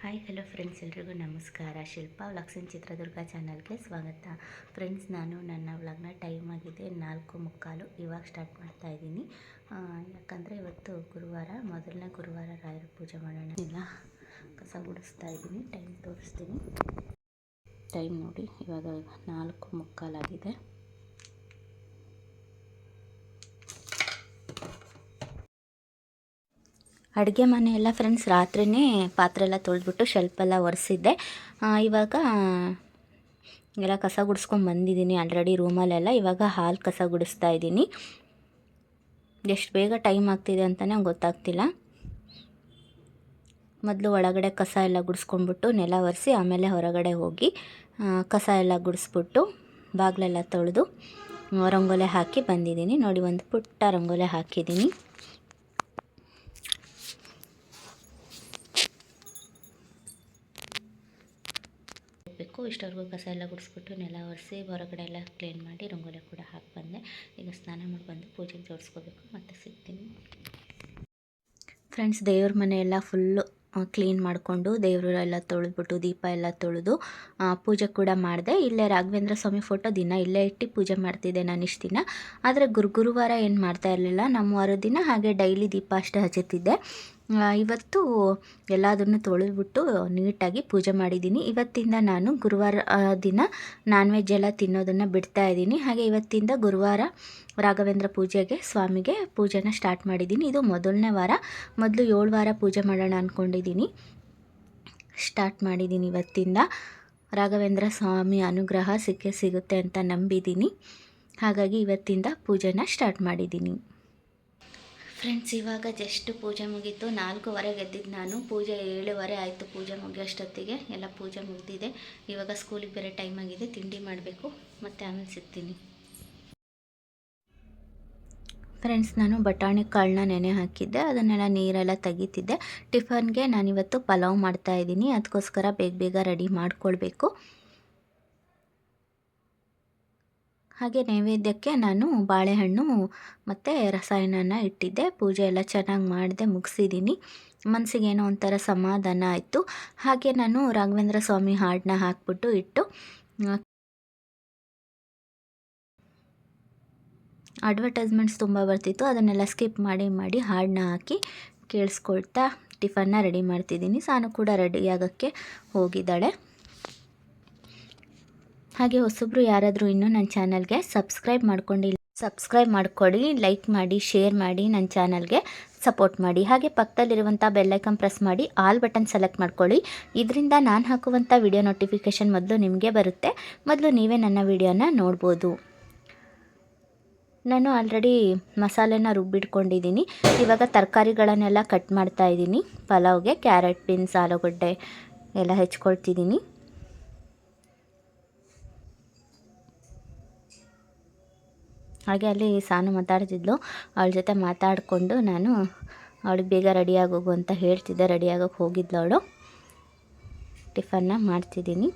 Hi hello friends ಎಲ್ರಿಗೂ ನಮಸ್ಕಾರ. ಶಿಲ್ಪಾ ವ್ಲಾಗ್ಸನ್ ಚಿತ್ರದುರ್ಗ ಚಾನಲ್ಗೆ ಸ್ವಾಗತ. ಫ್ರೆಂಡ್ಸ್ ನಾನು ನನ್ನ ವ್ಲಾಗ್ನ ಟೈಮ್ ಆಗಿದೆ ನಾಲ್ಕು ಮುಕ್ಕಾಲು. ಇವಾಗ ಸ್ಟಾರ್ಟ್ ಮಾಡ್ತಾ ಇದ್ದೀನಿ. ಯಾಕಂದರೆ ಇವತ್ತು ಗುರುವಾರ, ಮೊದಲನೇ ಗುರುವಾರ ರಾಯರ ಪೂಜೆ ಮಾಡೋಣ ಇಲ್ಲ. ಕಸ ಗುಡಿಸ್ತಾ ಇದ್ದೀನಿ ಟೈಮ್ ತೋರಿಸ್ತೀನಿ. ಟೈಮ್ ನೋಡಿ, ಇವಾಗ ನಾಲ್ಕು ಮುಕ್ಕಾಲಾಗಿದೆ. ಅಡುಗೆ ಮನೆ ಎಲ್ಲ ಫ್ರೆಂಡ್ಸ್ ರಾತ್ರಿಯೇ ಪಾತ್ರೆ ಎಲ್ಲ ತೊಳೆದ್ಬಿಟ್ಟು ಶೆಲ್ಫೆಲ್ಲ ಒರೆಸಿದ್ದೆ. ಇವಾಗ ಎಲ್ಲ ಕಸ ಗುಡಿಸ್ಕೊಂಡು ಬಂದಿದ್ದೀನಿ. ಆಲ್ರೆಡಿ ರೂಮಲ್ಲೆಲ್ಲ ಇವಾಗ ಹಾಲು ಕಸ ಗುಡಿಸ್ತಾ ಇದ್ದೀನಿ. ಎಷ್ಟು ಬೇಗ ಟೈಮ್ ಆಗ್ತಿದೆ ಅಂತಲೇ ಗೊತ್ತಾಗ್ತಿಲ್ಲ. ಮೊದಲು ಒಳಗಡೆ ಕಸ ಎಲ್ಲ ಗುಡಿಸ್ಕೊಂಡ್ಬಿಟ್ಟು ನೆಲ ಒರೆಸಿ ಆಮೇಲೆ ಹೊರಗಡೆ ಹೋಗಿ ಕಸ ಎಲ್ಲ ಗುಡಿಸ್ಬಿಟ್ಟು ಬಾಗಿಲೆಲ್ಲ ತೊಳೆದು ರಂಗೋಲೆ ಹಾಕಿ ಬಂದಿದ್ದೀನಿ. ನೋಡಿ, ಒಂದು ಪುಟ್ಟ ರಂಗೋಲೆ ಹಾಕಿದ್ದೀನಿ. ಬೇಕು ಇಷ್ಟವರೆಗೂ ಕಸ ಎಲ್ಲ ಗುಡಿಸ್ಬಿಟ್ಟು ನೆಲ ಒರೆಸಿ ಹೊರಗಡೆ ಎಲ್ಲ ಕ್ಲೀನ್ ಮಾಡಿ ರಂಗೋಲಿ ಕೂಡ ಹಾಕಿ ಬಂದೆ. ಈಗ ಸ್ನಾನ ಮಾಡಿ ಬಂದು ಪೂಜೆಗೆ ಜೋಡಿಸ್ಕೋಬೇಕು. ಮತ್ತೆ ಸಿಗ್ತೀನಿ. ಫ್ರೆಂಡ್ಸ್ ದೇವ್ರ ಮನೆ ಎಲ್ಲ ಫುಲ್ಲು ಕ್ಲೀನ್ ಮಾಡಿಕೊಂಡು ದೇವರು ಎಲ್ಲ ತೊಳೆದ್ಬಿಟ್ಟು, ದೀಪ ಎಲ್ಲ ತೊಳೆದು ಪೂಜೆ ಕೂಡ ಮಾಡಿದೆ. ಇಲ್ಲೇ ರಾಘವೇಂದ್ರ ಸ್ವಾಮಿ ಫೋಟೋ ದಿನ ಇಲ್ಲೇ ಇಟ್ಟು ಪೂಜೆ ಮಾಡ್ತಿದ್ದೆ ನಾನು ಇಷ್ಟು ದಿನ. ಆದರೆ ಗುರು ಗುರುವಾರ ಏನು ಮಾಡ್ತಾ ಇರಲಿಲ್ಲ. ನಮ್ಮ ವಾರ ದಿನ ಹಾಗೆ ಡೈಲಿ ದೀಪ ಅಷ್ಟೇ ಹಚ್ಚುತ್ತಿದ್ದೆ. ಇವತ್ತು ಎಲ್ಲದನ್ನು ತೊಳೆದ್ಬಿಟ್ಟು ನೀಟಾಗಿ ಪೂಜೆ ಮಾಡಿದ್ದೀನಿ. ಇವತ್ತಿಂದ ನಾನು ಗುರುವಾರ ದಿನ ನಾನ್ ವೆಜ್ ಎಲ್ಲ ತಿನ್ನೋದನ್ನು ಬಿಡ್ತಾ ಇದ್ದೀನಿ. ಹಾಗೆ ಇವತ್ತಿಂದ ಗುರುವಾರ ರಾಘವೇಂದ್ರ ಪೂಜೆಗೆ, ಸ್ವಾಮಿಗೆ ಪೂಜೆನ ಸ್ಟಾರ್ಟ್ ಮಾಡಿದ್ದೀನಿ. ಇದು ಮೊದಲನೇ ವಾರ. ಮೊದಲು ಏಳು ವಾರ ಪೂಜೆ ಮಾಡೋಣ ಅಂದ್ಕೊಂಡಿದ್ದೀನಿ ಸ್ಟಾರ್ಟ್ ಮಾಡಿದ್ದೀನಿ ಇವತ್ತಿಂದ. ರಾಘವೇಂದ್ರ ಸ್ವಾಮಿ ಅನುಗ್ರಹ ಸಿಕ್ಕೇ ಸಿಗುತ್ತೆ ಅಂತ ನಂಬಿದ್ದೀನಿ. ಹಾಗಾಗಿ ಇವತ್ತಿಂದ ಪೂಜೆನ ಸ್ಟಾರ್ಟ್ ಮಾಡಿದ್ದೀನಿ. ಫ್ರೆಂಡ್ಸ್ ಇವಾಗ ಜಸ್ಟ್ ಪೂಜೆ ಮುಗೀತು. ನಾಲ್ಕೂವರೆಗೆ ಎದ್ದಿದ್ದು ನಾನು. ಪೂಜೆ ಏಳುವರೆ ಆಯಿತು. ಪೂಜೆ ಮುಗಿಯೋಷ್ಟೊತ್ತಿಗೆ ಎಲ್ಲ ಪೂಜೆ ಮುಗಿದಿದೆ. ಇವಾಗ ಸ್ಕೂಲಿಗೆ ಬೇರೆ ಟೈಮ್ ಆಗಿದೆ. ತಿಂಡಿ ಮಾಡಬೇಕು. ಮತ್ತು ಆಮೇಲೆ ಸಿಗ್ತೀನಿ. ಫ್ರೆಂಡ್ಸ್ ನಾನು ಬಟಾಣಿ ಕಾಳನ್ನ ನೆನೆ ಹಾಕಿದ್ದೆ. ಅದನ್ನೆಲ್ಲ ನೀರೆಲ್ಲ ತೆಗಿತಿದ್ದೆ. ಟಿಫನ್ಗೆ ನಾನಿವತ್ತು ಪಲಾವ್ ಮಾಡ್ತಾಯಿದ್ದೀನಿ ಅದಕ್ಕೋಸ್ಕರ ಬೇಗ ಬೇಗ ರೆಡಿ ಮಾಡ್ಕೊಳ್ಬೇಕು. ಹಾಗೆ ನೈವೇದ್ಯಕ್ಕೆ ನಾನು ಬಾಳೆಹಣ್ಣು ಮತ್ತು ರಸಾಯನನ ಇಟ್ಟಿದ್ದೆ. ಪೂಜೆ ಎಲ್ಲ ಚೆನ್ನಾಗಿ ಮಾಡಿದೆ ಮುಗಿಸಿದ್ದೀನಿ ಮನಸ್ಸಿಗೇನೋ ಒಂಥರ ಸಮಾಧಾನ ಆಯಿತು. ಹಾಗೆ ನಾನು ರಾಘವೇಂದ್ರ ಸ್ವಾಮಿ ಹಾಡನ್ನ ಹಾಕ್ಬಿಟ್ಟು ಇಟ್ಟು ಅಡ್ವರ್ಟೈಸ್ಮೆಂಟ್ಸ್ ತುಂಬ ಬರ್ತಿತ್ತು. ಅದನ್ನೆಲ್ಲ ಸ್ಕಿಪ್ ಮಾಡಿ ಮಾಡಿ ಹಾಡನ್ನ ಹಾಕಿ ಕೇಳಿಸ್ಕೊಳ್ತಾ ಟಿಫನ್ನ ರೆಡಿ ಮಾಡ್ತಿದ್ದೀನಿ ಸಾನು ಕೂಡ ರೆಡಿ ಆಗೋಕ್ಕೆ ಹೋಗಿದ್ದಾಳೆ. ಹಾಗೆ ಹೊಸೊಬ್ರು ಯಾರಾದರೂ ಇನ್ನೂ ನನ್ನ ಚಾನಲ್ಗೆ ಸಬ್ಸ್ಕ್ರೈಬ್ ಮಾಡ್ಕೊಂಡಿಲ್ಲ, ಸಬ್ಸ್ಕ್ರೈಬ್ ಮಾಡ್ಕೊಳ್ಳಿ ಲೈಕ್ ಮಾಡಿ, ಶೇರ್ ಮಾಡಿ, ನನ್ನ ಚಾನಲ್ಗೆ ಸಪೋರ್ಟ್ ಮಾಡಿ. ಹಾಗೆ ಪಕ್ಕದಲ್ಲಿರುವಂಥ ಬೆಲ್ಲೈಕನ್ ಪ್ರೆಸ್ ಮಾಡಿ, ಆಲ್ ಬಟನ್ ಸೆಲೆಕ್ಟ್ ಮಾಡ್ಕೊಳ್ಳಿ. ಇದರಿಂದ ನಾನು ಹಾಕುವಂಥ ವಿಡಿಯೋ ನೋಟಿಫಿಕೇಷನ್ ಮೊದಲು ನಿಮಗೆ ಬರುತ್ತೆ. ಮೊದಲು ನೀವೇ ನನ್ನ ವಿಡಿಯೋನ ನೋಡ್ಬೋದು. ನಾನು ಆಲ್ರೆಡಿ ಮಸಾಲೆನ ರುಬ್ಬಿಟ್ಕೊಂಡಿದ್ದೀನಿ. ಇವಾಗ ತರಕಾರಿಗಳನ್ನೆಲ್ಲ ಕಟ್ ಮಾಡ್ತಾ ಇದ್ದೀನಿ. ಪಲಾವ್ಗೆ, ಕ್ಯಾರೆಟ್ ಬೀನ್ಸ್, ಆಲೂಗಡ್ಡೆ ಎಲ್ಲ ಹೆಚ್ಕೊಳ್ತಿದ್ದೀನಿ. ಹಾಗೆ ಅಲ್ಲಿ ಸಾನು ಮಾತಾಡ್ತಿದ್ಲು. ಅವಳ ಜೊತೆ ಮಾತಾಡಿಕೊಂಡು ನಾನು ಅವಳಿಗೆ ಬೇಗ ರೆಡಿ ಆಗೋಗು ಅಂತ ಹೇಳ್ತಿದ್ದೆ. ರೆಡಿ ಆಗೋಕ್ಕೆ ಹೋಗಿದ್ಲು ಅವಳು. ಟಿಫನ್ನ ಮಾಡ್ತಿದ್ದೀನಿ.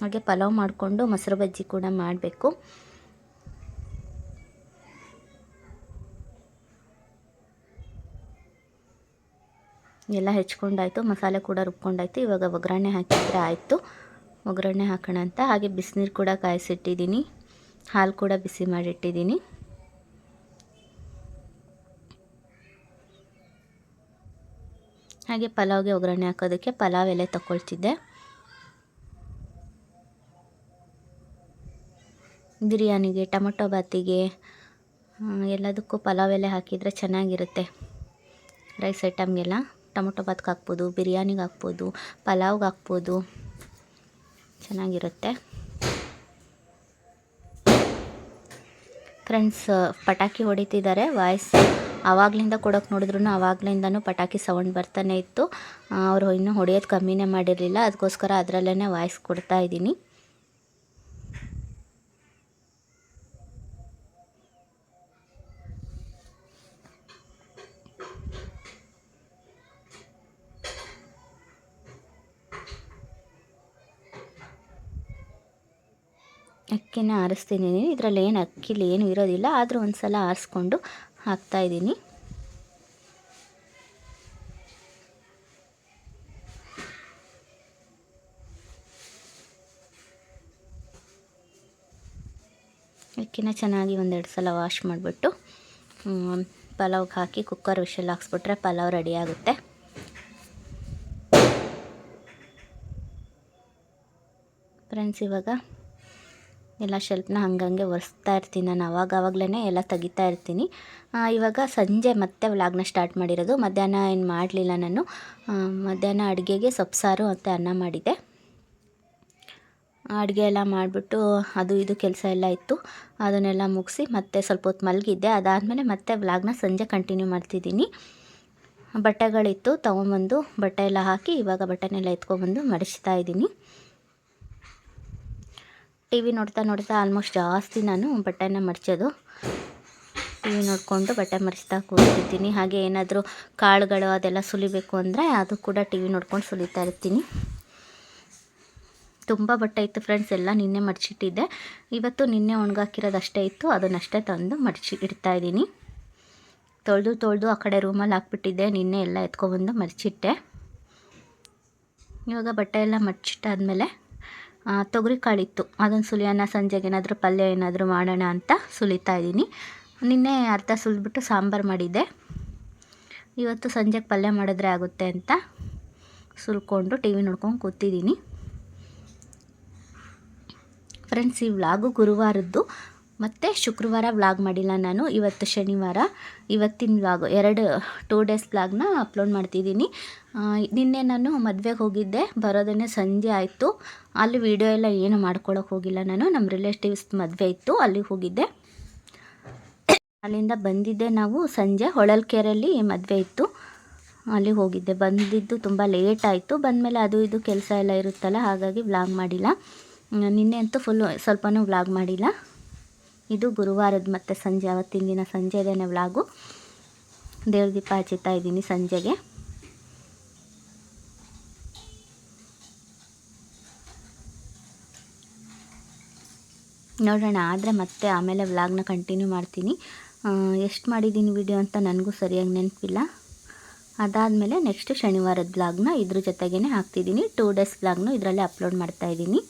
ಹಾಗೆ ಪಲಾವ್ ಮಾಡಿಕೊಂಡು ಮೊಸರು ಬಜ್ಜಿ ಕೂಡ ಮಾಡಬೇಕು. ಎಲ್ಲ ಹೆಚ್ಕೊಂಡಾಯಿತು. ಮಸಾಲೆ ಕೂಡ ರುಬ್ಕೊಂಡಾಯ್ತು. ಇವಾಗ ಒಗ್ಗರಣೆ ಹಾಕಿದರೆ ಆಯಿತು. ಒಗ್ಗರಣೆ ಹಾಕೋಣ ಅಂತ. ಹಾಗೆ ಬಿಸಿನೀರು ಕೂಡ ಕಾಯಿಸಿಟ್ಟಿದ್ದೀನಿ. ಹಾಲು ಕೂಡ ಬಿಸಿ ಮಾಡಿಟ್ಟಿದ್ದೀನಿ. ಹಾಗೆ ಪಲಾವ್ಗೆ ಒಗ್ಗರಣೆ ಹಾಕೋದಕ್ಕೆ ಪಲಾವ್ ಎಲೆ ತಗೊಳ್ತಿದ್ದೆ ಬಿರಿಯಾನಿಗೆ, ಟೊಮೊಟೊ ಬಾತಿಗೆ ಎಲ್ಲದಕ್ಕೂ ಪಲಾವ್ ಎಲೆ ಹಾಕಿದರೆ ಚೆನ್ನಾಗಿರುತ್ತೆ. ರೈಸ್ ಐಟಮ್ಗೆಲ್ಲ. ಟೊಮೊಟೊ ಬಾತ್ಗೆ ಹಾಕ್ಬೋದು, ಬಿರಿಯಾನಿಗೆ ಹಾಕ್ಬೋದು, ಪಲಾವ್ಗೆ ಹಾಕ್ಬೋದು. ಚೆನ್ನಾಗಿರುತ್ತೆ. ಫ್ರೆಂಡ್ಸ್ ಪಟಾಕಿ ಹೊಡಿತಿದ್ದಾರೆ. ವಾಯ್ಸ್ ಆವಾಗಲಿಂದ ಕೊಡೋಕೆ ನೋಡಿದ್ರು ಆವಾಗಲಿಂದನೂ ಪಟಾಕಿ ಸೌಂಡ್ ಬರ್ತಾನೆ ಇತ್ತು. ಅವರು ಇನ್ನೂ ಹೊಡೆಯೋದು ಕಮ್ಮಿನೇ ಮಾಡಿರಲಿಲ್ಲ. ಅದಕ್ಕೋಸ್ಕರ ಅದರಲ್ಲೇ ವಾಯ್ಸ್ ಕೊಡ್ತಾ ಇದ್ದೀನಿ. ಅಕ್ಕಿನ ಆರಿಸ್ತಿದ್ದೀನಿ ಇದರಲ್ಲಿ ಏನು ಅಕ್ಕಿಲಿ ಏನು ಇರೋದಿಲ್ಲ. ಆದರೂ ಒಂದು ಸಲ ಆರಿಸ್ಕೊಂಡು ಹಾಕ್ತಾಯಿದ್ದೀನಿ ಅಕ್ಕಿನ ಚೆನ್ನಾಗಿ ಒಂದೆರಡು ಸಲ ವಾಶ್ ಮಾಡಿಬಿಟ್ಟು ಪಲಾವ್ಗೆ ಹಾಕಿ ಕುಕ್ಕರ್ ವಿಷಲ್ಲಿ ಹಾಕ್ಸ್ಬಿಟ್ರೆ ಪಲಾವ್ ರೆಡಿ ಆಗುತ್ತೆ. ಫ್ರೆಂಡ್ಸ್, ಇವಾಗ ಎಲ್ಲ ಶೆಲ್ಫ್ನ ಹಂಗಂಗೆ ಒರೆಸ್ತಾ ಇರ್ತೀನಿ ನಾನು ಅವಾಗ ಆವಾಗಲೇ ಎಲ್ಲ ತೆಗಿತಾ ಇರ್ತೀನಿ. ಇವಾಗ ಸಂಜೆ ಮತ್ತೆ ವ್ಲಾಗ್ನ ಸ್ಟಾರ್ಟ್ ಮಾಡಿರೋದು. ಮಧ್ಯಾಹ್ನ ಏನು ಮಾಡಲಿಲ್ಲ ನಾನು. ಮಧ್ಯಾಹ್ನ ಅಡುಗೆಗೆ ಸೊಪ್ಸಾರು ಮತ್ತು ಅನ್ನ ಮಾಡಿದೆ. ಅಡುಗೆ ಎಲ್ಲ ಮಾಡಿಬಿಟ್ಟು ಅದು ಇದು ಕೆಲಸ ಎಲ್ಲ ಇತ್ತು. ಅದನ್ನೆಲ್ಲ ಮುಗಿಸಿ ಮತ್ತೆ ಸ್ವಲ್ಪ ಹೊತ್ತು ಮಲಗಿದ್ದೆ. ಅದಾದಮೇಲೆ ಮತ್ತೆ ವ್ಲಾಗ್ನ ಸಂಜೆ ಕಂಟಿನ್ಯೂ ಮಾಡ್ತಿದ್ದೀನಿ. ಬಟ್ಟೆಗಳಿತ್ತು, ತೊಗೊಂಬಂದು ಬಟ್ಟೆ ಎಲ್ಲ ಹಾಕಿ ಇವಾಗ ಬಟ್ಟೆನೆಲ್ಲ ಎತ್ಕೊಬಂದು ಮಡಿಸ್ತಾ ಇದ್ದೀನಿ. ಟಿ ವಿ ನೋಡ್ತಾ ನೋಡ್ತಾ ಆಲ್ಮೋಸ್ಟ್ ಜಾಸ್ತಿ ನಾನು ಬಟ್ಟೆನ ಮಡಚೋದು ಟಿ ವಿ ನೋಡಿಕೊಂಡು ಬಟ್ಟೆ ಮಡಿಸ್ತಾ ಕೂತಿರ್ತೀನಿ. ಹಾಗೆ ಏನಾದರೂ ಕಾಳುಗಳು ಅದೆಲ್ಲ ಸುಲಿಬೇಕು ಅಂದರೆ ಅದು ಕೂಡ ಟಿ ವಿ ನೋಡ್ಕೊಂಡು ಸುಲಿತಾ ಇರ್ತೀನಿ. ತುಂಬ ಬಟ್ಟೆ ಇತ್ತು ಫ್ರೆಂಡ್ಸ್ ಎಲ್ಲ ನಿನ್ನೆ ಮಡಚಿಟ್ಟಿದ್ದೆ ಇವತ್ತು ನಿನ್ನೆ ಒಣಗಾಕಿರೋದು ಅಷ್ಟೇ ಇತ್ತು ಅದನ್ನಷ್ಟೇ ತಂದು ಮಡಚಿ ಇಡ್ತಾ ಇದ್ದೀನಿ. ತೊಳೆದು ತೊಳೆದು ಆ ಕಡೆ ರೂಮಲ್ಲಿ ಹಾಕ್ಬಿಟ್ಟಿದ್ದೆ. ನಿನ್ನೆ ಎಲ್ಲ ಎತ್ಕೊಬಂದು ಮಡಚಿಟ್ಟೆ ಇವಾಗ ಬಟ್ಟೆ ಎಲ್ಲ ಮಡಚಿಟ್ಟಾದ್ಮೇಲೆ ತೊಗರಿ ಕಾಳಿತ್ತು ಅದನ್ನು ಸುಲಿಯೋಣ, ಸಂಜೆಗೆ ಏನಾದರೂ ಪಲ್ಯ ಏನಾದರೂ ಮಾಡೋಣ ಅಂತ ಸುಲಿತಾ ಇದ್ದೀನಿ. ನಿನ್ನೆ ಅರ್ಧ ಸುಲಿದ್ಬಿಟ್ಟು ಸಾಂಬಾರು ಮಾಡಿದ್ದೆ. ಇವತ್ತು ಸಂಜೆಗೆ ಪಲ್ಯ ಮಾಡಿದ್ರೆ ಆಗುತ್ತೆ ಅಂತ ಸುಲ್ಕೊಂಡು ಟಿ ವಿ ನೋಡ್ಕೊಂಡು ಕೂತಿದ್ದೀನಿ. ಫ್ರೆಂಡ್ಸ್ ಈ ವ್ಲಾಗು ಗುರುವಾರದ್ದು. ಮತ್ತು ಶುಕ್ರವಾರ ವ್ಲಾಗ್ ಮಾಡಿಲ್ಲ ನಾನು. ಇವತ್ತು ಶನಿವಾರ. ಇವತ್ತಿನ ವ್ಲಾಗ್ ಎರಡು ಟೂ ಡೇಸ್ ವ್ಲಾಗ್ನ ಅಪ್ಲೋಡ್ ಮಾಡ್ತಿದ್ದೀನಿ. ನಿನ್ನೆ ನಾನು ಮದುವೆಗೆ ಹೋಗಿದ್ದೆ. ಬರೋದನ್ನೇ ಸಂಜೆ ಆಯಿತು. ಅಲ್ಲಿ ವೀಡಿಯೋ ಎಲ್ಲ ಏನು ಮಾಡ್ಕೊಳಕ್ಕೆ ಹೋಗಿಲ್ಲ ನಾನು. ನಮ್ಮ ರಿಲೇಟಿವ್ಸ್ ಮದುವೆ ಇತ್ತು. ಅಲ್ಲಿಗೆ ಹೋಗಿದ್ದೆ. ಅಲ್ಲಿಂದ ಬಂದಿದ್ದೆ ನಾವು ಸಂಜೆ. ಹೊಳಲ್ಕೆರೆಯಲ್ಲಿ ಮದುವೆ ಇತ್ತು. ಅಲ್ಲಿಗೆ ಹೋಗಿದ್ದೆ. ಬಂದಿದ್ದು ತುಂಬ ಲೇಟ್ ಆಯಿತು. ಬಂದಮೇಲೆ ಅದು ಇದು ಕೆಲಸ ಎಲ್ಲ ಇರುತ್ತಲ್ಲ, ಹಾಗಾಗಿ ವ್ಲಾಗ್ ಮಾಡಿಲ್ಲ. ನಿನ್ನೆ ಅಂತೂ ಫುಲ್ಲು ಸ್ವಲ್ಪನೂ ವ್ಲಾಗ್ ಮಾಡಿಲ್ಲ. ಇದು ಗುರುವಾರದ ಮತ್ತೆ ಸಂಜೆ, ಅವತ್ತಿನ ದಿನ ಸಂಜೆದೇನೆ ವ್ಲಾಗು. ದೇವ್ರ ದೀಪ ಹಚ್ಚುತ್ತಾ ಇದ್ದೀನಿ ಸಂಜೆಗೆ. ನೋಡೋಣ, ಆದರೆ ಮತ್ತೆ ಆಮೇಲೆ ವ್ಲಾಗ್ನ ಕಂಟಿನ್ಯೂ ಮಾಡ್ತೀನಿ. ಎಷ್ಟು ಮಾಡಿದ್ದೀನಿ ವಿಡಿಯೋ ಅಂತ ನನಗೂ ಸರಿಯಾಗಿ ನೆನಪಿಲ್ಲ. ಅದಾದಮೇಲೆ ನೆಕ್ಸ್ಟ್ ಶನಿವಾರದ ವ್ಲಾಗ್ನ ಇದ್ರ ಜೊತೆಗೇ ಹಾಕ್ತಿದ್ದೀನಿ. ಟೂ ಡೇಸ್ ವ್ಲಾಗ್ನು ಇದರಲ್ಲೇ ಅಪ್ಲೋಡ್ ಮಾಡ್ತಾ ಇದ್ದೀನಿ.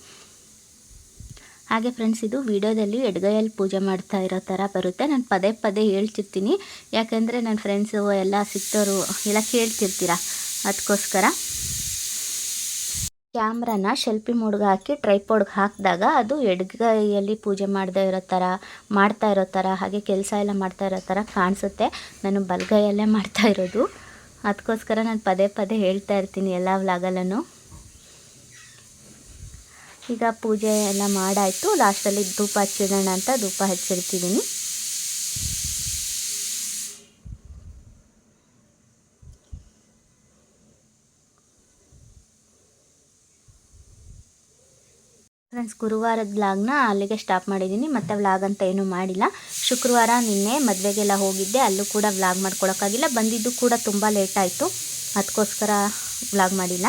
ಹಾಗೆ ಫ್ರೆಂಡ್ಸ್ ಇದು ವಿಡಿಯೋದಲ್ಲಿ ಎಡ್ಗೈಯಲ್ಲಿ ಪೂಜೆ ಮಾಡ್ತಾ ಇರೋ ಥರ ಬರುತ್ತೆ. ನಾನು ಪದೇ ಪದೇ ಹೇಳ್ತಿರ್ತೀನಿ. ಯಾಕೆಂದರೆ ನನ್ನ ಫ್ರೆಂಡ್ಸು ಎಲ್ಲ ಸಿಕ್ತವರು ಎಲ್ಲ ಕೇಳ್ತಿರ್ತೀರ? ಅದಕ್ಕೋಸ್ಕರ ಕ್ಯಾಮ್ರಾನ ಶೆಲ್ಫಿ ಮೋಡ್ಗೆ ಹಾಕಿ ಟ್ರೈಪೋಡ್ಗೆ ಹಾಕಿದಾಗ ಅದು ಎಡ್ಗೈಯಲ್ಲಿ ಪೂಜೆ ಮಾಡದೇ ಇರೋ ಥರ, ಮಾಡ್ತಾ ಇರೋ ಥರ, ಹಾಗೆ ಕೆಲಸ ಎಲ್ಲ ಮಾಡ್ತಾ ಇರೋ ಥರ ಕಾಣಿಸುತ್ತೆ. ನಾನು ಬಲಗೈಯಲ್ಲೇ ಮಾಡ್ತಾ ಇರೋದು. ಅದಕ್ಕೋಸ್ಕರ ನಾನು ಪದೇ ಪದೇ ಹೇಳ್ತಾ ಇರ್ತೀನಿ ಎಲ್ಲ ವ್ಲಾಗಲ್ಲೂ ಈಗ ಪೂಜೆ ಎಲ್ಲ ಮಾಡಾಯಿತು. ಲಾಸ್ಟಲ್ಲಿ ಧೂಪ ಹಚ್ಚಿಡೋಣ ಅಂತ ಧೂಪ ಹಚ್ಚಿರ್ತಿದ್ದೀನಿ ಫ್ರೆಂಡ್ಸ್ ಗುರುವಾರದ ವ್ಲಾಗ್ನ ಅಲ್ಲಿಗೆ ಸ್ಟಾಪ್ ಮಾಡಿದ್ದೀನಿ ಮತ್ತೆ ವ್ಲಾಗ್ ಅಂತ ಏನೂ ಮಾಡಿಲ್ಲ. ಶುಕ್ರವಾರ ನಿನ್ನೆ ಮದುವೆಗೆಲ್ಲ ಹೋಗಿದ್ದೆ. ಅಲ್ಲೂ ಕೂಡ ವ್ಲಾಗ್ ಮಾಡ್ಕೊಳಕ್ಕಾಗಿಲ್ಲ. ಬಂದಿದ್ದು ಕೂಡ ತುಂಬ ಲೇಟ್ ಆಯಿತು. ಅದಕ್ಕೋಸ್ಕರ ವ್ಲಾಗ್ ಮಾಡಿಲ್ಲ.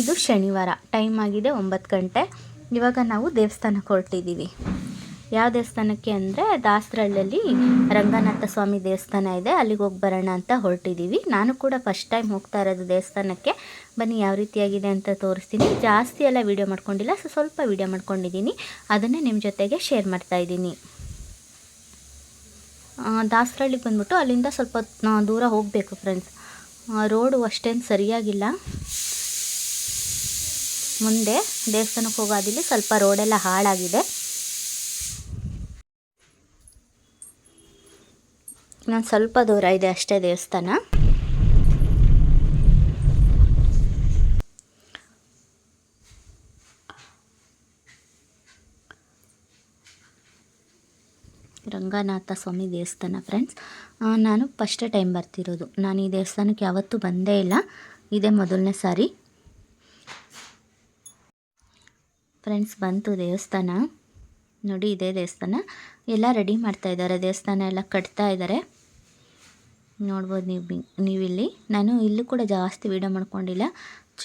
ಇದು ಶನಿವಾರ. ಟೈಮ್ ಆಗಿದೆ ಒಂಬತ್ತು ಗಂಟೆ. ಇವಾಗ ನಾವು ದೇವಸ್ಥಾನಕ್ಕೆ ಹೊರಟಿದ್ದೀವಿ. ಯಾವ ದೇವಸ್ಥಾನಕ್ಕೆ ಅಂದರೆ ದಾಸರಳ್ಳಿಯಲ್ಲಿ ರಂಗನಾಥ ಸ್ವಾಮಿ ದೇವಸ್ಥಾನ ಇದೆ, ಅಲ್ಲಿಗೆ ಹೋಗಿ ಬರೋಣ ಅಂತ ಹೊರಟಿದ್ದೀವಿ. ನಾನು ಕೂಡ ಫಸ್ಟ್ ಟೈಮ್ ಹೋಗ್ತಾ ಇರೋದು ದೇವಸ್ಥಾನಕ್ಕೆ. ಬನ್ನಿ ಯಾವ ರೀತಿಯಾಗಿದೆ ಅಂತ ತೋರಿಸ್ತೀನಿ. ಜಾಸ್ತಿ ಎಲ್ಲ ವೀಡಿಯೋ ಮಾಡ್ಕೊಂಡಿಲ್ಲ, ಸೊ ಸ್ವಲ್ಪ ವೀಡಿಯೋ ಮಾಡ್ಕೊಂಡಿದ್ದೀನಿ. ಅದನ್ನೇ ನಿಮ್ಮ ಜೊತೆಗೆ ಶೇರ್ ಮಾಡ್ತಾ ಇದ್ದೀನಿ. ದಾಸರಹಳ್ಳಿಗೆ ಬಂದ್ಬಿಟ್ಟು ಅಲ್ಲಿಂದ ಸ್ವಲ್ಪ ದೂರ ಹೋಗಬೇಕು ಫ್ರೆಂಡ್ಸ್ ರೋಡು ಅಷ್ಟೇನು ಸರಿಯಾಗಿಲ್ಲ. ಮುಂದೆ ದೇವಸ್ಥಾನಕ್ಕೆ ಹೋಗೋದಿಲ್ಲಿ ಸ್ವಲ್ಪ ರೋಡೆಲ್ಲ ಹಾಳಾಗಿದೆ. ನಾನು ಸ್ವಲ್ಪ ದೂರ ಇದೆ ಅಷ್ಟೇ ದೇವಸ್ಥಾನ. ರಂಗನಾಥ ಸ್ವಾಮಿ ದೇವಸ್ಥಾನ ಫ್ರೆಂಡ್ಸ್ ನಾನು ಫಸ್ಟ್ ಟೈಮ್ ಬರ್ತಿರೋದು. ನಾನು ಈ ದೇವಸ್ಥಾನಕ್ಕೆ ಯಾವತ್ತೂ ಬಂದೇ ಇಲ್ಲ. ಇದೇ ಮೊದಲನೇ ಸಾರಿ. ಫ್ರೆಂಡ್ಸ್, ಬಂತು ದೇವಸ್ಥಾನ. ನೋಡಿ, ಇದೇ ದೇವಸ್ಥಾನ. ಎಲ್ಲ ರೆಡಿ ಮಾಡ್ತಾ ಇದ್ದಾರೆ. ದೇವಸ್ಥಾನ ಎಲ್ಲ ಕಟ್ತಾ ಇದ್ದಾರೆ. ನೋಡ್ಬೋದು ನೀವು ಬಿ- ನೀವಿಲ್ಲಿ. ನಾನು ಇಲ್ಲೂ ಕೂಡ ಜಾಸ್ತಿ ವೀಡಿಯೋ ಮಾಡ್ಕೊಂಡಿಲ್ಲ.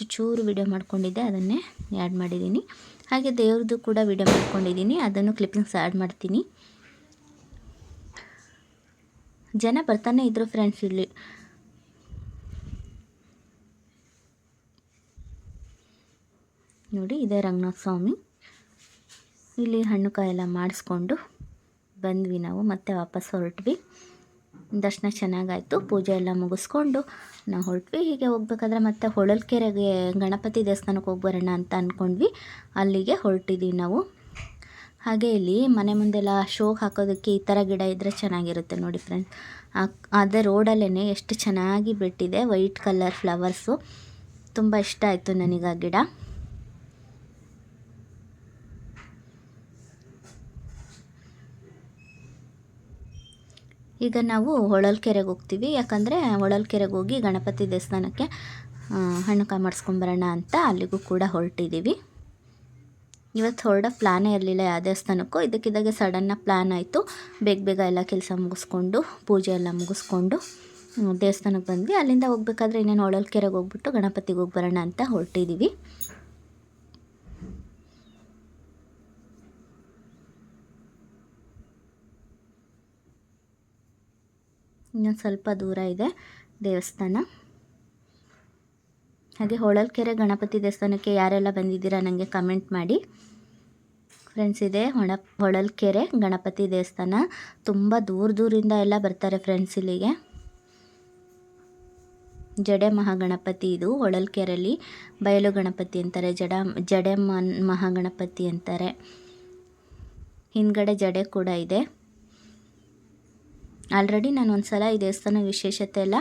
ಚೂರು ವೀಡಿಯೋ ಮಾಡ್ಕೊಂಡಿದ್ದೆ. ಅದನ್ನೇ ಆ್ಯಡ್ ಮಾಡಿದ್ದೀನಿ. ಹಾಗೆ ದೇವ್ರದ್ದು ಕೂಡ ವೀಡಿಯೋ ಮಾಡ್ಕೊಂಡಿದ್ದೀನಿ. ಅದನ್ನು ಕ್ಲಿಪ್ಪಿಂಗ್ಸ್ ಆ್ಯಡ್ ಮಾಡ್ತೀನಿ. ಜನ ಬರ್ತಾನೆ ಇದ್ದರು ಫ್ರೆಂಡ್ಸ್ ಇಲ್ಲಿ. ನೋಡಿ, ಇದೇ ರಂಗನಾಥ ಸ್ವಾಮಿ ಇಲ್ಲಿ ಹಣ್ಣು ಕಾಯೆಲ್ಲ ಮಾಡಿಸ್ಕೊಂಡು ಬಂದ್ವಿ ನಾವು, ಮತ್ತೆ ವಾಪಸ್ ಹೊರಟ್ವಿ. ದರ್ಶನ ಚೆನ್ನಾಗಾಯಿತು, ಪೂಜೆ ಎಲ್ಲ ಮುಗಿಸ್ಕೊಂಡು ನಾವು ಹೊರಟ್ವಿ. ಹೀಗೆ ಹೋಗ್ಬೇಕಾದ್ರೆ ಮತ್ತೆ ಹೊಳಲ್ಕೆರೆಗೆ ಗಣಪತಿ ದೇವಸ್ಥಾನಕ್ಕೆ ಹೋಗಿ ಬರೋಣ ಅಂತ ಅಂದ್ಕೊಂಡ್ವಿ ಅಲ್ಲಿಗೆ ಹೊರಟಿದ್ದೀವಿ ನಾವು. ಹಾಗೆ ಇಲ್ಲಿ ಮನೆ ಮುಂದೆಲ್ಲ ಶೋಕ್ ಹಾಕೋದಕ್ಕೆ ಈ ಥರ ಗಿಡ ಇದ್ದರೆ ಚೆನ್ನಾಗಿರುತ್ತೆ ನೋಡಿ ಫ್ರೆಂಡ್ಸ್ ಅದೇ ರೋಡಲ್ಲೇ ಎಷ್ಟು ಚೆನ್ನಾಗಿ ಬಿಟ್ಟಿದೆ ವೈಟ್ ಕಲರ್ ಫ್ಲವರ್ಸು ತುಂಬ ಇಷ್ಟ ಆಯಿತು ನನಗೆ ಆ ಗಿಡ. ಈಗ ನಾವು ಹೊಳಲ್ಕೆರೆಗೆ ಹೋಗ್ತೀವಿ. ಯಾಕಂದರೆ ಹೊಳಲ್ಕೆರೆಗೆ ಹೋಗಿ ಗಣಪತಿ ದೇವಸ್ಥಾನಕ್ಕೆ ಹಣ್ಣು ಕಾಯಿ ಮಾಡಿಸ್ಕೊಂಬರೋಣ ಅಂತ ಅಲ್ಲಿಗೂ ಕೂಡ ಹೊರಟಿದ್ದೀವಿ ಇವತ್ತು ಹೊರಡೋ ಪ್ಲ್ಯಾನೇ ಇರಲಿಲ್ಲ ಯಾವ ದೇವಸ್ಥಾನಕ್ಕೂ. ಇದಕ್ಕಿದ್ದಾಗೆ ಸಡನ್ನಾಗಿ ಪ್ಲ್ಯಾನ್ ಆಯಿತು. ಬೇಗ ಬೇಗ ಎಲ್ಲ ಕೆಲಸ ಮುಗಿಸ್ಕೊಂಡು, ಪೂಜೆ ಎಲ್ಲ ಮುಗಿಸ್ಕೊಂಡು ದೇವಸ್ಥಾನಕ್ಕೆ ಬಂದ್ವಿ. ಅಲ್ಲಿಂದ ಹೋಗ್ಬೇಕಾದ್ರೆ ಇನ್ನೇನು ಹೊಳಲ್ಕೆರೆಗೆ ಹೋಗ್ಬಿಟ್ಟು ಗಣಪತಿಗೆ ಹೋಗಿ ಬರೋಣ ಅಂತ ಹೊರಟಿದ್ದೀವಿ ಇನ್ನೊಂದು ಸ್ವಲ್ಪ ದೂರ ಇದೆ ದೇವಸ್ಥಾನ. ಹಾಗೆ ಹೊಳಲ್ಕೆರೆ ಗಣಪತಿ ದೇವಸ್ಥಾನಕ್ಕೆ ಯಾರೆಲ್ಲ ಬಂದಿದ್ದೀರಾ ನನಗೆ ಕಮೆಂಟ್ ಮಾಡಿ. ಫ್ರೆಂಡ್ಸ್ ಇದೆ, ಹೊಣ, ಹೊಳಲ್ಕೆರೆ ಗಣಪತಿ ದೇವಸ್ಥಾನ. ತುಂಬ ದೂರ ದೂರಿಂದ ಎಲ್ಲ ಬರ್ತಾರೆ ಫ್ರೆಂಡ್ಸ್ ಇಲ್ಲಿಗೆ. ಜಡೆ ಮಹಾಗಣಪತಿ ಇದು ಹೊಳಲ್ಕೆರೆಯಲ್ಲಿ ಬಯಲು ಗಣಪತಿ ಅಂತಾರೆ, ಜಡ, ಜಡೆ ಮಹಾಗಣಪತಿ ಅಂತಾರೆ. ಹಿಂದ್ಗಡೆ ಜಡೆ ಕೂಡ ಇದೆ. ಆಲ್ರೆಡಿ ನಾನು ಒಂದು ಸಲ ಈ ದೇವಸ್ಥಾನ ವಿಶೇಷತೆ ಎಲ್ಲ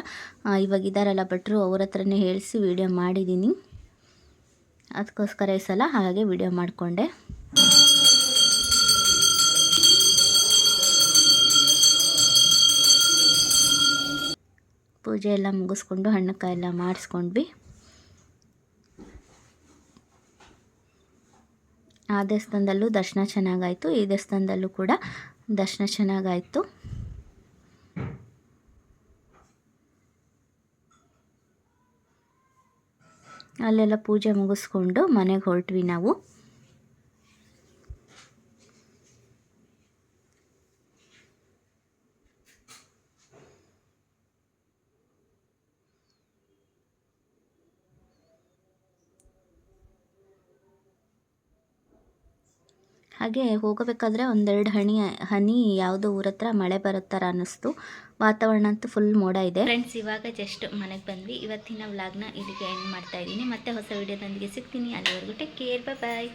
ಇವಾಗಿದ್ದಾರಲ್ಲ ಭಟ್ರು ಅವ್ರ ಹತ್ರನೇ ಹೇಳಿಸಿ ವೀಡಿಯೋ ಮಾಡಿದ್ದೀನಿ ಅದಕ್ಕೋಸ್ಕರ ಈ ಸಲ ಹಾಗೆ ವಿಡಿಯೋ ಮಾಡಿಕೊಂಡೆ. ಪೂಜೆ ಎಲ್ಲ ಮುಗಿಸ್ಕೊಂಡು ಹಣ್ಣುಕಾಯಿ ಎಲ್ಲ ಮಾಡಿಸ್ಕೊಂಡ್ವಿ. ಆ ದೇವಸ್ಥಾನದಲ್ಲೂ ದರ್ಶನ ಚೆನ್ನಾಗಾಯಿತು, ಈ ದೇವಸ್ಥಾನದಲ್ಲೂ ಕೂಡ ದರ್ಶನ ಚೆನ್ನಾಗಾಯಿತು. ಅಲ್ಲೆಲ್ಲ ಪೂಜೆ ಮುಗಿಸ್ಕೊಂಡು ಮನೆಗೆ ಹೊರಟ್ವಿ ನಾವು ಹಾಗೆ ಹೋಗಬೇಕಾದ್ರೆ ಒಂದೆರಡು ಹನಿ ಹನಿ ಯಾವುದೋ ಊರ ಹತ್ರ ಮಳೆ ಬರುತ್ತಾರ ಅನ್ನಿಸ್ತು. ವಾತಾವರಣ ಅಂತೂ ಫುಲ್ ಮೋಡ ಇದೆ. ಫ್ರೆಂಡ್ಸ್ ಇವಾಗ ಜಸ್ಟ್ ಮನೆಗೆ ಬಂದ್ವಿ. ಇವತ್ತಿನ ವ್ಲಾಗ್ನ ಇಲ್ಲಿಗೆ ಎಂಡ್ ಮಾಡ್ತಾ ಇದ್ದೀನಿ. ಮತ್ತೆ ಹೊಸ ವಿಡಿಯೋದೊಂದಿಗೆ ಸಿಗ್ತೀನಿ. ಅಲ್ಲಿವರೆಗೂ ಟೇಕ್ ಕೇರ್ ಬಾಯ್